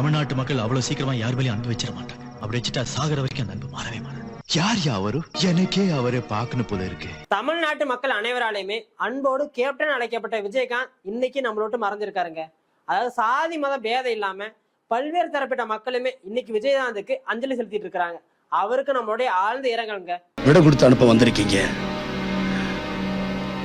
தமிழ்நாட்டு மக்கள் அவ்வளவு சீக்கிரமா யார் மேலேயும் அன்பு வச்சிட மாட்டாங்க. அப்படி வச்சுட்டா சாகர வரைக்கும் அந்த அன்பு மாறவே மாறாது. யார் யா அவரு? எனக்கே அவரை பார்க்கணும் போல இருக்கு. தமிழ்நாட்டு மக்கள் அனைவராலையுமே அன்போடு கேப்டன் அழைக்கப்பட்ட விஜயகாந்த் இன்னைக்கு நம்மளோட்டு மறந்துருக்காருங்க அதாவது சாதி மத பேதம் இல்லாம பல்வேறு தரப்பட்ட மக்களுமே இன்னைக்கு விஜயகாந்துக்கு அஞ்சலி செலுத்திட்டு இருக்காங்க அவருக்கு நம்மளுடைய ஆழ்ந்த இரங்கலுங்க. விட கொடுத்து அனுப்ப வந்திருக்கீங்க.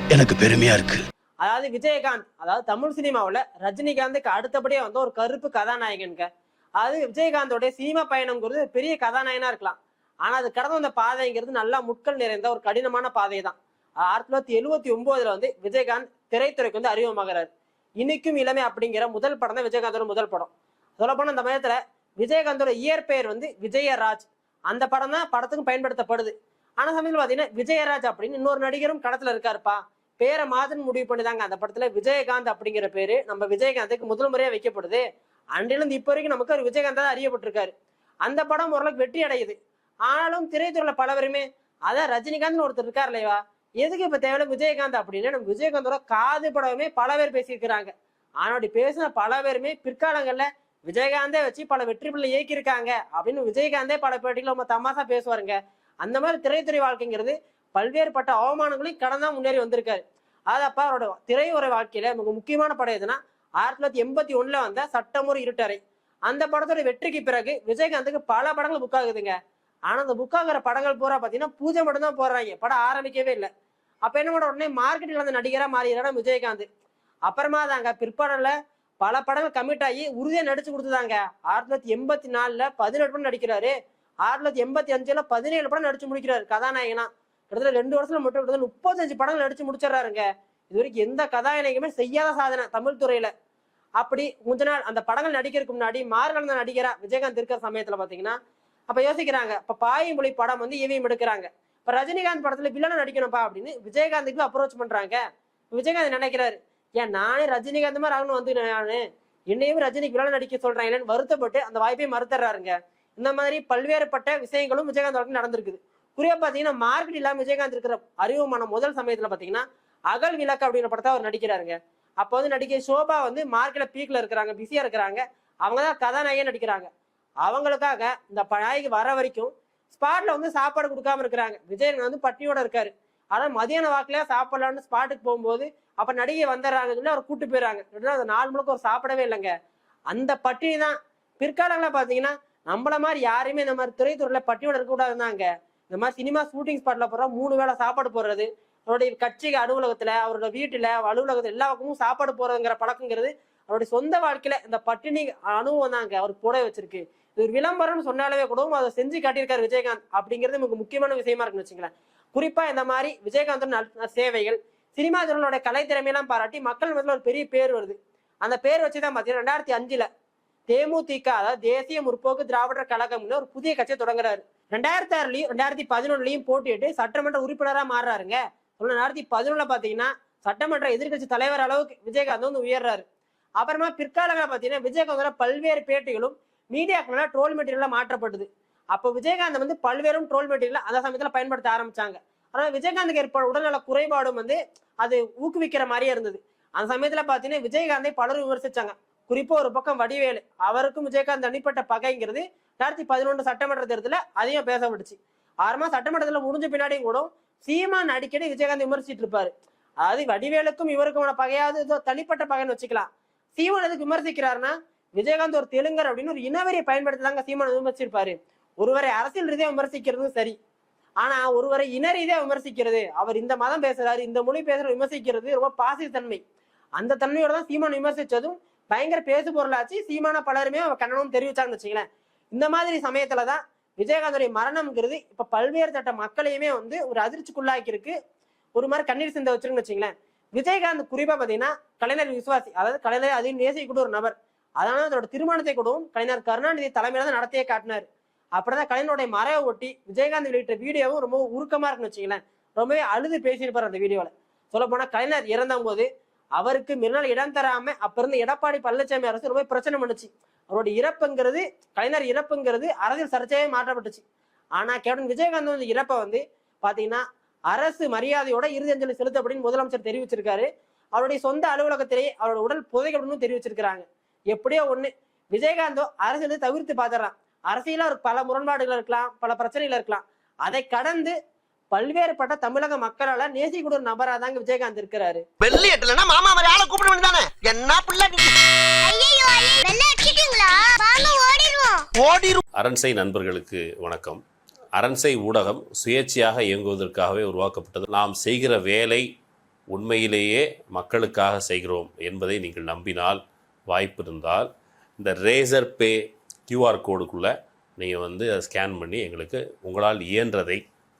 எனக்கு பெருமையா இருக்கு. அதாவது விஜயகாந்த் அதாவது தமிழ் சினிமாவில் ரஜினிகாந்துக்கு அடுத்தபடியே வந்து ஒரு கருப்பு கதாநாயகனுங்க அதாவது விஜயகாந்தோடைய சினிமா பயணம்ங்கிறது பெரிய கதாநாயகனா இருக்கலாம். ஆனா அது கடந்து வந்த பாதைங்கிறது நல்லா முட்கள் நிறைந்த ஒரு கடினமான பாதை தான் ஆயிரத்தி தொள்ளாயிரத்தி எழுவத்தி ஒன்பதுல வந்து விஜயகாந்த் திரைத்துறைக்கு வந்து அறிமுகமாகிறார். இன்னைக்கும் இளமை அப்படிங்கிற முதல் படம் தான் விஜயகாந்தோட முதல் படம். சொல்லப்போனா அந்த மயத்துல விஜயகாந்தோட இயற்பெயர் வந்து விஜயராஜ். அந்த படம் தான் படத்துக்கும் பயன்படுத்தப்படுது. ஆனா சமயத்தில் பாத்தீங்கன்னா விஜயராஜ் அப்படின்னு இன்னொரு நடிகரும் கடத்துல இருக்காருப்பா. பேரை மாதன் முடிவு பண்ணிதாங்க. அந்த படத்துல விஜயகாந்த் அப்படிங்கிற பேரு. நம்ம விஜயகாந்துக்கு முதல் முறையா வைக்கப்படுது. அன்றிலிருந்து இப்ப வரைக்கும் நமக்கு ஒரு விஜயகாந்த் தான் அறியப்பட்டிருக்காரு. அந்த படம் ஓரளவுக்கு வெற்றி அடையுது. ஆனாலும் திரைத்துறையில பலவருமே அதான் ரஜினிகாந்த் ஒருத்தர் இருக்கார் இல்லையா? எதுக்கு இப்ப தேவையில்ல விஜயகாந்த் அப்படின்னு? நம்ம விஜயகாந்தோட காது படமே பல பேர் பேசியிருக்கிறாங்க. ஆனா அப்படி பேசின பல பேருமே பிற்காலங்கள்ல விஜயகாந்தே வச்சு பல வெற்றி பிள்ளை இயக்கியிருக்காங்க அப்படின்னு விஜயகாந்தே பல பேட்டிகள் நம்ம தமாசா பேசுவாருங்க. அந்த மாதிரி திரைத்துறை வாழ்க்கைங்கிறது பல்வேறுபட்ட அவமானங்களையும் கடந்தா முன்னேறி வந்திருக்காரு. அதப்ப அவரோட திரையுறை வாழ்க்கையில மிக முக்கியமான படம் எதுனா ஆயிரத்தி தொள்ளாயிரத்தி எண்பத்தி ஒண்ணுல வந்த சட்டமுறை இருட்டறை அந்த படத்தோட வெற்றிக்கு பிறகு விஜயகாந்துக்கு பல படங்கள் புக் ஆகுதுங்க. ஆனா அந்த புக் ஆகிற படங்கள் பூரா பாத்தீங்கன்னா பூஜை மட்டும் தான் போடுறாங்க. படம் ஆரம்பிக்கவே இல்லை. அப்ப என்ன பண்ண உடனே மார்க்கெட்டில் அந்த நடிகரா மாறிடுறா விஜயகாந்த். அப்புறமா தாங்க பிற்பாடல பல படங்கள் கமிட் ஆகி உறுதியா நடிச்சு கொடுத்துதாங்க. ஆயிரத்தி தொள்ளாயிரத்தி எண்பத்தி நாலுல பதினெட்டு படம் நடிக்கிறாரு. ஆயிரத்தி தொள்ளாயிரத்தி எண்பத்தி அஞ்சுல பதினேழு படம் நடிச்சு முடிக்கிறாரு கதாநாயகனா. கிட்டத்தட்ட ரெண்டு வருஷத்துல மட்டும் கிட்டத்தட்ட முப்பத்தஞ்சு படங்கள் நடிச்சு முடிச்சிடறாருங்க. இது வரைக்கும் எந்த கதாநாயகமே செய்யாத சாதனை தமிழ் துறையில. அப்படி கொஞ்ச நாள் அந்த படங்கள் நடிக்கிறதுக்கு முன்னாடி மார்கழந்த நடிகரா விஜயகாந்த் இருக்கிற சமயத்துல பாத்தீங்கன்னா அப்ப யோசிக்கிறாங்க. இப்ப பாயமொழி படம் வந்து இவியும் எடுக்கிறாங்க. இப்ப ரஜினிகாந்த் படத்துல வில்லனை நடிக்கணும்ப்பா அப்படின்னு விஜயகாந்துக்கு அப்ரோச் பண்றாங்க. விஜயகாந்த் நினைக்கிறாரு? ஏன் நானே ரஜினிகாந்த் மாதிரி ஆகணும் வந்து நானு என்னையும் ரஜினிக்கு வில்லன் நடிக்க சொல்றாங்களேன்னு வருத்தப்பட்டு அந்த வாய்ப்பை மறுத்துறாருங்க. இந்த மாதிரி பல்வேறுபட்ட விஷயங்களும் விஜயகாந்த் வழக்கு நடந்திருக்குது. குறிப்பா பாத்தீங்கன்னா மார்க்கெட் இல்லாம விஜயகாந்த் இருக்கிற அறிவுமான முதல் சமயத்துல பாத்தீங்கன்னா அகல் விளக்கு அப்படிங்கிற படத்தை அவர் நடிக்கிறாருங்க. அப்போ வந்து நடிகை சோபா வந்து மார்க்கெட்ல பீக்ல இருக்கிறாங்க பிஸியா இருக்கிறாங்க. அவங்க தான் கதாநாயகன் நடிக்கிறாங்க. அவங்களுக்காக இந்த நாயகி வர வரைக்கும் ஸ்பாட்ல வந்து சாப்பாடு கொடுக்காம இருக்கிறாங்க. விஜயன் வந்து பட்டியோட இருக்காரு. ஆனா மதியான வாக்குல சாப்பிடலான்னு ஸ்பாட்டுக்கு போகும்போது அப்ப நடிகை வந்துடுறாங்கன்னு சொல்லி அவர் கூட்டு போயிடுறாங்க. அந்த நாலு முழுக்க ஒரு சாப்பிடவே இல்லைங்க. அந்த பட்டினி தான் பிற்காலங்களில் பாத்தீங்கன்னா நம்மள மாதிரி யாருமே இந்த மாதிரி திரைத்துறையில பட்டினியோட இருக்கக்கூடாதுதாங்க இந்த மாதிரி சினிமா ஷூட்டிங் ஸ்பாட்ல போற மூணு வேளை சாப்பாடு போடுறது. அவருடைய கட்சி அலுவலகத்துல அவரோட வீட்டுல அலுவலகத்துல எல்லா பக்கமும் சாப்பாடு போறதுங்கிற பழக்கங்கிறது அவருடைய சொந்த வாழ்க்கையில இந்த பட்டினி அனுபவம் தாங்க அவர் போட வச்சிருக்கு. இது ஒரு விளம்பரம்னு சொன்னாலே கூட அதை செஞ்சு காட்டியிருக்காரு விஜயகாந்த் அப்படிங்கிறது நமக்கு முக்கியமான விஷயமா இருக்குன்னு வச்சுக்கலாம் குறிப்பா இந்த மாதிரி விஜயகாந்தோட சேவைகள் சினிமா துறையோட கலைத்திறமையெல்லாம் பாராட்டி மக்கள் மத்தியில் ஒரு பெரிய பேர் வருது. அந்த பேர் வச்சுதான் பாத்தீங்கன்னா ரெண்டாயிரத்தி அஞ்சுல தேமுதிக அதாவது தேசிய முற்போக்கு திராவிடர் கழகம்னு ஒரு புதிய கட்சியை தொடங்குறாரு. ரெண்டாயிரத்தி ஆறுலயும் ரெண்டாயிரத்தி பதினொன்னுலயும் போட்டிட்டு சட்டமன்ற உறுப்பினராக மாறுறாருங்க. ரெண்டாயிரத்தி பதினொன்னுல பாத்தீங்கன்னா சட்டமன்ற எதிர்க்கட்சி தலைவர் அளவுக்கு விஜயகாந்த் வந்து உயர்றாரு. அப்புறமா பிற்காலங்களில் பாத்தீங்கன்னா விஜயகாந்தோட பல்வேறு பேட்டிகளும் மீடியாக்களால் ட்ரோல் மெட்டீரியலாக மாற்றப்பட்டது. அப்போ விஜயகாந்த் வந்து பல்வேறும் ட்ரோல் மெட்டீரியல் அந்த சமயத்தில் பயன்படுத்த ஆரம்பிச்சாங்க. ஆனால் விஜயகாந்துக்கு ஏற்பட உடல்நல குறைபாடும் வந்து அது ஊக்குவிக்கிற மாதிரியே இருந்தது. அந்த சமயத்தில் பார்த்தீங்கன்னா விஜயகாந்தை பலரும் விமர்சிச்சாங்க. குறிப்பா ஒரு பக்கம் வடிவேலு. அவருக்கும் விஜயகாந்த் தனிப்பட்ட பகைங்கிறது ரெண்டாயிரத்தி பதினொன்று சட்டமன்ற தேர்தலில் அதிகம் பேசப்பட்டுச்சு. ஆரமா சட்டமன்றத்தில் முடிஞ்ச பின்னாடியும் கூட சீமான் அடிக்கடி விஜயகாந்த் விமர்சிட்டு இருப்பாரு. அதாவது வடிவேலுக்கும் இவருக்குமான பகையாவது ஏதோ தனிப்பட்ட பகைன்னு வச்சுக்கலாம். சீமான் எதுக்கு விமர்சிக்கிறாருன்னா விஜயகாந்த் ஒரு தெலுங்கர் அப்படின்னு ஒரு இனவெறியை பயன்படுத்தி தாங்க சீமான் விமர்சிச்சிருப்பாரு. ஒருவரை அரசியல் ரீதியாக விமர்சிக்கிறதும் சரி. ஆனா ஒருவரை இன ரீதியாக விமர்சிக்கிறது அவர் இந்த மதம் பேசுறாரு இந்த மொழி பேசுற விமர்சிக்கிறது ரொம்ப பாசித்தன்மை அந்த தன்மையோட தான் சீமான் விமர்சிச்சதும் பயங்கர பேசு பொருளாச்சு. சீமான பலருமே அவர் கண்டனம் தெரிவிச்சாங்கன்னு வச்சுங்களேன் இந்த மாதிரி சமயத்துலதான் விஜயகாந்தோடைய மரணம்ங்கிறது இப்ப பல்வேறு தட்ட மக்களையுமே வந்து ஒரு அதிர்ச்சிக்குள்ளாக்கி இருக்கு ஒரு மாதிரி கண்ணீர் சிந்த வச்சிருக்குன்னு வச்சுங்களேன் விஜயகாந்த் குறிப்பா பாத்தீங்கன்னா கலைஞர் விசுவாசி அதாவது கலைஞர் அதையும் நேசிக்கூட ஒரு நபர். அதனால அதோட திருமணத்தை கூடவும் கலைஞர் கருணாநிதி தலைமையில தான் நடத்தியே காட்டினார். அப்படிதான் கலைஞருடைய மறைவை ஒட்டி விஜயகாந்த் வெளியிட்ட வீடியோவும் ரொம்ப உருக்கமா இருக்குன்னு வச்சுங்களேன் ரொம்பவே அழுது பேசியிருப்பார் அந்த வீடியோல. சொல்ல போனா கலைஞர் இறந்தும் போது அவருக்கு மிருநாள் இடம் தராம அப்ப இருந்த எடப்பாடி பழனிசாமி அரசு ரொம்ப பிரச்சனை பண்ணுச்சு. அவருடைய இறப்புங்கிறது கலைஞர் இறப்புங்கிறது அரசியல் சர்ச்சையே மாற்றப்பட்டுச்சு. ஆனா கேப்டன் விஜயகாந்த் வந்து இறப்பை வந்து பாத்தீங்கன்னா அரசு மரியாதையோட இறுதி அஞ்சலி செலுத்த அப்படின்னு முதலமைச்சர் தெரிவிச்சிருக்காரு. அவருடைய சொந்த அலுவலகத்திலேயே அவரோட உடல் புதைக்கப்படும் தெரிவிச்சிருக்கிறாங்க. எப்படியோ ஒண்ணு. விஜயகாந்தோ அரசியலை தவிர்த்து பார்த்துறான் அரசியல அவருக்கு பல முரண்பாடுகள் இருக்கலாம் பல பிரச்சனைகள் இருக்கலாம். அதை கடந்து பல்வேறுபட்ட தமிழக மக்களால நேசிக்கூடிய ஒரு நபரா தாங்க விஜயகாந்த் இருக்கிறாரு. வெள்ளி எட்டலன்னா மாமா மாதிரி ஆளை கூப்பிட வேண்டியதானே என்ன பிள்ளை நீ? ஐயோ வெள்ள அடிச்சிட்டீங்களா? வாங்க ஓடிடுவோம். ஓடிரும். அரண்சை நண்பர்களுக்கு வணக்கம். அரண்சை ஊடகம் சுயேட்சையாக இயங்குவதற்காகவே உருவாக்கப்பட்டது. நாம் செய்கிற வேலை உண்மையிலேயே மக்களுக்காக செய்கிறோம் என்பதை நீங்கள் நம்பினால் வாய்ப்பு இருந்தால் இந்த ரேசர் பே கியூஆர் கோடுக்குள்ளே நீங்கள் வந்து அதை ஸ்கேன் பண்ணி எங்களுக்கு உங்களால் இயன்றதை